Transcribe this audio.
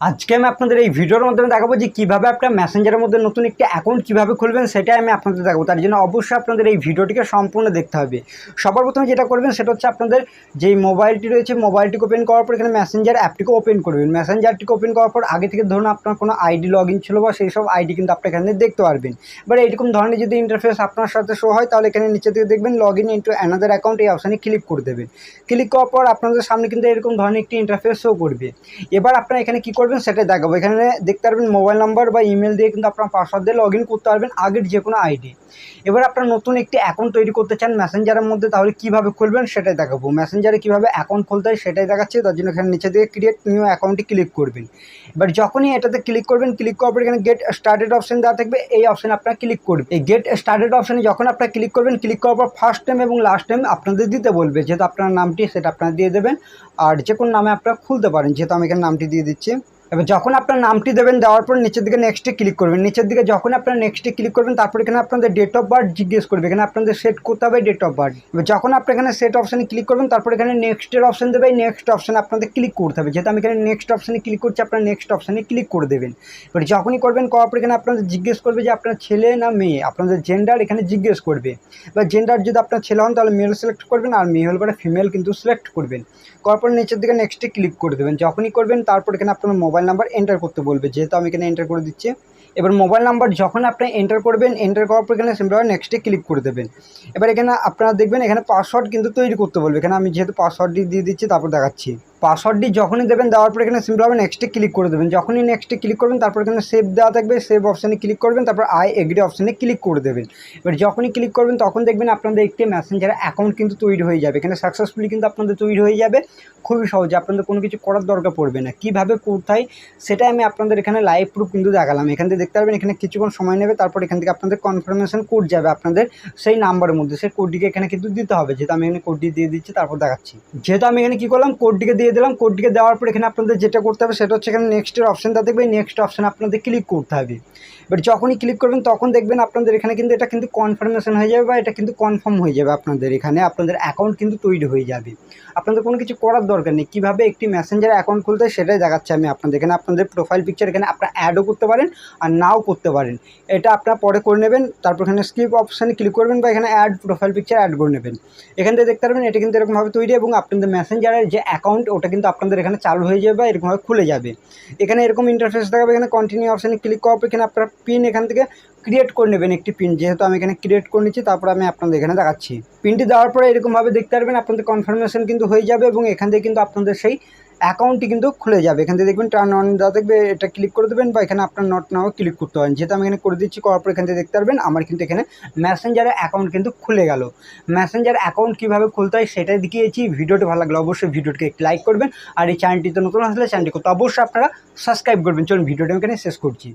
আজকে আমি আপনাদের এই ভিডিওর মাধ্যমে দেখাবো যে কীভাবে আপনার মেসেঞ্জারের মধ্যে নতুন একটি অ্যাকাউন্ট কীভাবে খুলবেন সেটাই আমি আপনাদের দেখাবো। তার জন্য অবশ্যই আপনাদের এই ভিডিওটিকে সম্পূর্ণ দেখতে হবে। সবার প্রথমে যেটা করবেন সেটা হচ্ছে আপনাদের যেই মোবাইলটি রয়েছে মোবাইলটিকে ওপেন করার পর এখানে মেসেঞ্জার অ্যাপটিকে ওপেন করবেন মেসেঞ্জারটিকে ওপেন করার পর আগে থেকে ধরুন আপনার কোনো আইডি লগ ইন ছিল বা সেই সব আইডি কিন্তু আপনি এখানে দেখতে পারবেন। এবার এইরকম ধরনের যদি ইন্টারফেস আপনার সাথে শো হয়, তাহলে এখানে নিচে থেকে দেখবেন log in into another account এই অপশানে ক্লিক করে দেবেন। ক্লিক করার পর আপনাদের সামনে কিন্তু এরকম ধরনের একটি ইন্টারফেস শো করবে। এবার আপনারা এখানে কী করবেন সেটাই দেখাবো। এখানে দেখতে পারবেন মোবাইল নাম্বার বা ইমেল দিয়ে কিন্তু আপনার পাসওয়ার্ড দিয়ে লগ ইন করতে পারবেন আগের যে কোনো আইডি এবার আপনার নতুন একটি অ্যাকাউন্ট তৈরি করতে চান মেসেঞ্জারের মধ্যে, তাহলে কীভাবে খুলবেন সেটাই দেখাবো। মেসেঞ্জারে কীভাবে অ্যাকাউন্ট খুলতে হয় সেটাই দেখাচ্ছে, তার জন্য এখানে নিচে দিয়ে ক্রিয়েট নিউ অ্যাকাউন্টে ক্লিক করবেন। এবার যখনই এটাতে ক্লিক করবেন ক্লিক করার পর এখানে গেট স্টার্টেড অপশন দেওয়া থাকবে, এই অপশানে আপনার ক্লিক করবেন। এই গেট স্টার্টেড অপশানে যখন আপনার ক্লিক করবেন ক্লিক করার পর ফার্স্ট টাইম এবং লাস্ট টাইম আপনাদের দিতে বলবে, যেহেতু আপনার নামটি সেটা আপনারা দিয়ে দেবেন, আর যে কোনো নামে আপনারা খুলতে পারেন, যেহেতু আমি এখানে নামটি দিয়ে দিচ্ছি। এবার যখন আপনার নামটি দেবেন, দেওয়ার পর নিচের দিকে নেক্সটে ক্লিক করবেন। নিচের দিকে যখন আপনার নেক্সটে ক্লিক করবেন, তারপর এখানে আপনাদের ডেট অফ বার্থ জিজ্ঞেস করবে। এখানে আপনাদের সেট করতে হবে ডেট অফ বার্থ এবার যখন আপনি এখানে সেট অপশানে ক্লিক করবেন, তারপর এখানে নেক্সটের অপশান দেবে। নেক্সট অপশানে আপনাদের ক্লিক করতে হবে। যেহেতু আমি এখানে নেক্সট অপশানে ক্লিক করছি, আপনার নেক্সট অপশানে ক্লিক করে দেবেন। এবার যখনই করবেন, করার পর এখানে আপনাদের জিজ্ঞেস করবে যে, আপনার ছেলে না মেয়ে? আপনাদের জেন্ডার এখানে জিজ্ঞেস করবে। বা জেন্ডার যদি আপনার ছেলে হন, তাহলে মেল সিলেক্ট করবেন আর মেয়ে হলে পরে ফিমেল কিন্তু সিলেক্ট করবেন। করার পর নিচের দিকে নেক্সটে ক্লিক করে দেবেন। যখনই করবেন, তারপর এখানে আপনার মোবাইল নাম্বার এন্টার করতে বলবে, যেহেতু আমি এখানে এন্টার করে দিচ্ছি। এবার মোবাইল নাম্বার যখন আপনি এন্টার করবেন এন্টার করার পর এখানে সিম্পল নেক্সটে ক্লিক করে দেবেন। এবার এখানে আপনারা দেখবেন এখানে পাসওয়ার্ড কিন্তু তৈরি করতে বলবে। এখানে আমি যেহেতু পাসওয়ার্ডটি দিয়ে দিচ্ছি, তারপর দেখাচ্ছি। পাসওয়ার্ডটি যখনই দেবেন দেওয়ার পর এখানে সিম্পল নেক্সটে ক্লিক করে দেবেন। যখনই নেক্সটে ক্লিক করবেন, তারপর এখানে সেভ দেওয়া থাকবে সেভ অপশানে ক্লিক করবেন, তারপর আই এগ্রি অপশানে ক্লিক করে দেবেন। এবার যখনই ক্লিক করবেন, তখন দেখবেন আপনাদের একটি মেসেঞ্জার অ্যাকাউন্ট কিন্তু তৈরি হয়ে যাবে। এখানে সাকসেসফুলি কিন্তু আপনাদের তৈরি হয়ে যাবে। খুবই সহজে, আপনাদের কোনো কিছু করার দরকার পড়বে না। কীভাবে কোথায়, সেটাই আমি আপনাদের এখানে লাইভ প্রুফ কিন্তু দেখালাম। এখান থেকে দেখতে পারবেন, এখানে কিছুক্ষণ সময় নেবে, তারপর এখান থেকে আপনাদের কনফার্মেশন কোড যাবে আপনাদের সেই নাম্বারের মধ্যে। সেই কোডটিকে এখানে কিন্তু দিতে হবে। যেহেতু আমি এখানে কোডটি দিয়ে দিচ্ছি, তারপর দেখাচ্ছি। যেহেতু আমি এখানে কী করলাম কোডটিকে দিয়ে দিলাম কোডটিকে দেওয়ার পর এখানে আপনাদের যেটা করতে হবে সেটা হচ্ছে এখানে নেক্সটের অপশানটা দেখবে নেক্সট অপশান আপনাদের ক্লিক করতে হবে। এবার যখনই ক্লিক করবেন, তখন দেখবেন আপনাদের এখানে কিন্তু এটা কিন্তু কনফার্মেশন হয়ে যাবে বা এটা কিন্তু কনফার্ম হয়ে যাবে আপনাদের এখানে, আপনাদের অ্যাকাউন্ট কিন্তু তৈরি হয়ে যাবে। আপনাদের কোনো কিছু করার দরকার নেই। কীভাবে একটি মেসেঞ্জার অ্যাকাউন্ট খুলতে সেটাই দেখাচ্ছি আমি আপনাদের। এখানে আপনাদের প্রোফাইল পিকচার এখানে আপনারা অ্যাডও করতে পারেন আর নাও করতে পারেন। এটা আপনারা পরে করে নেবেন, তারপর এখানে স্কিপ অপশানে ক্লিক করবেন বা এখানে অ্যাড প্রোফাইল পিকচার অ্যাড করে নেবেন। এখান থেকে দেখতে পারবেন, এটা কিন্তু এরকমভাবে তৈরি এবং আপনাদের মেসেঞ্জারের যে অ্যাকাউন্ট ওটা কিন্তু আপনাদের এখানে চালু হয়ে যাবে বা এরকমভাবে খুলে যাবে। এখানে এরকম ইন্টারফেস দেখাবে, এখানে কন্টিনিউ অপশানে ক্লিক করার এখানে আপনারা পিন এখান থেকে ক্রিয়েট করে নেবেন একটি পিন যেহেতু আমি এখানে ক্রিয়েট করে নিচ্ছি, তারপর আমি আপনাদের এখানে দেখাচ্ছি। পিনটি দেওয়ার পরে এরকমভাবে দেখতে পারবেন, আপনাদের কনফার্মেশন কিন্তু হয়ে যাবে এবং এখান থেকে কিন্তু আপনাদের সেই অ্যাকাউন্টটি কিন্তু খুলে যাবে। এখান থেকে দেখবেন টার্ন অন দেওয়া দেখবে, এটা ক্লিক করে দেবেন বা এখানে আপনার নট নাও ক্লিক করতে পারেন। যেহেতু আমি এখানে করে দিচ্ছি, করার পর এখান থেকে দেখতে পারবেন, আমার কিন্তু এখানে ম্যাসেঞ্জারের অ্যাকাউন্ট কিন্তু খুলে গেল। ম্যাসেঞ্জার অ্যাকাউন্ট কীভাবে খুলতে হয় সেটাই দেখিয়েছি। ভিডিওটি ভালো লাগলে অবশ্যই ভিডিওটিকে লাইক করবেন। আর এই চ্যানেলটিতে নতুন আসলে চ্যানেলটি করতে অবশ্যই আপনারা সাবস্ক্রাইব করবেন। চলুন, ভিডিওটি আমি এখানে শেষ করছি।